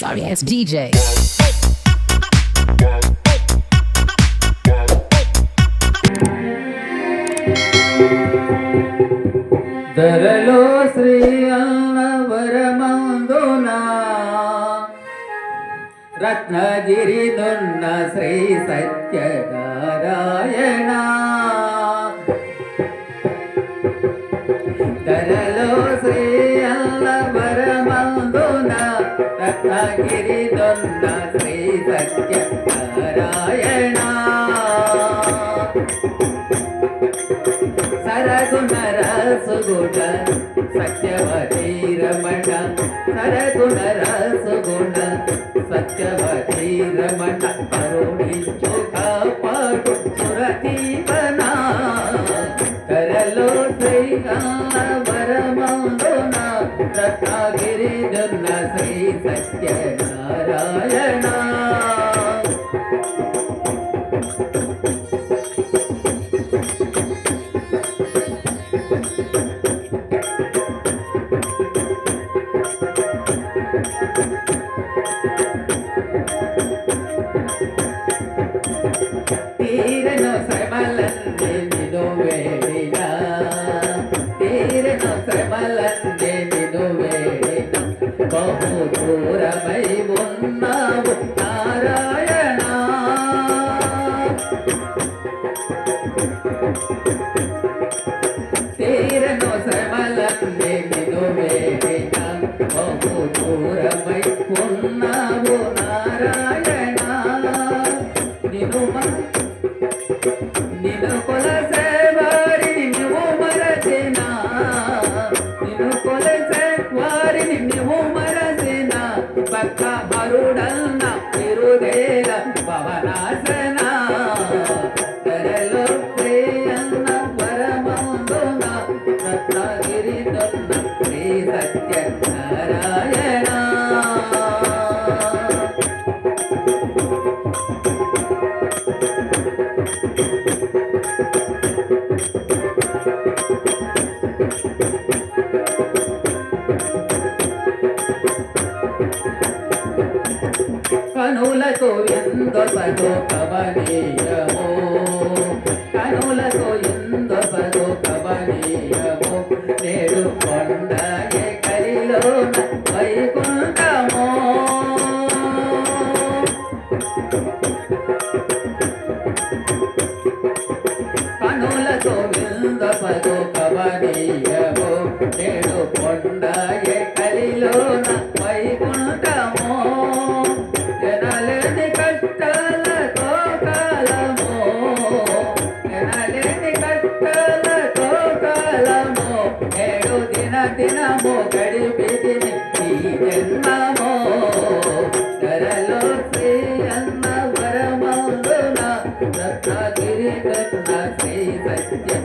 sorry ass DJ. ధరలో శ్రీ అన్నవరమందున రత్నగిరి నున్న శ్రీ సత్యనారాయణ గిరిదొన్న శ్రీ సత్య నారాయణ సరగుణ రసుగుణ సత్యవతి రమణ. సరగుణ రసుగుణ సత్యవతి రమణ. కరుణించు కాపాడు సురతీవన కరలో శ్రీకావరమందున రత్నగిరిజన్న శ్రీ సత్యనారాయణ తీరణ శ్రమలన్నీ నిను వేడిన బహు దూరమై ఉన్నావు నారాయణ. తీరను శ్రమలన్నీ నిను వేడిన బహు దూరమై ఉన్నావు నారాయణ నిను பக்க அருள் కనులకు ఎందొసగు కవనీయము కనులకు ఎందొసగు కవనీయమో నేడు కొండగే కలిలోన వైకుంఠము. కనులకు ఎందొసగు కవనీయమో నేడు కొండ కలిలోన వైకుంఠ దినము గడిపితిని ఈ జన్మము కరలో శ్రీ అన్న వరమందున రత్నగిరి కన్న శ్రీ సత్యం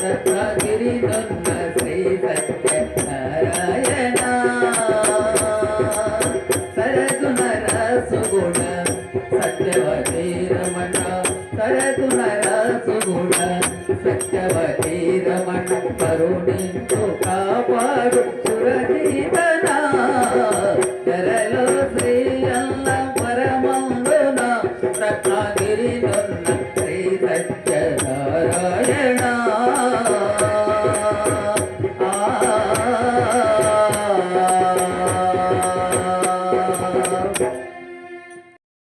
రత్నగిరి నున్న శ్రీ సత్యనారాయణ సరగుణ రసుగుణ సత్యవతి రమణ సరగుణ రసుగుణ సత్యవతి రమణ కరుణించు కాపాడు సురజీవన తెరలో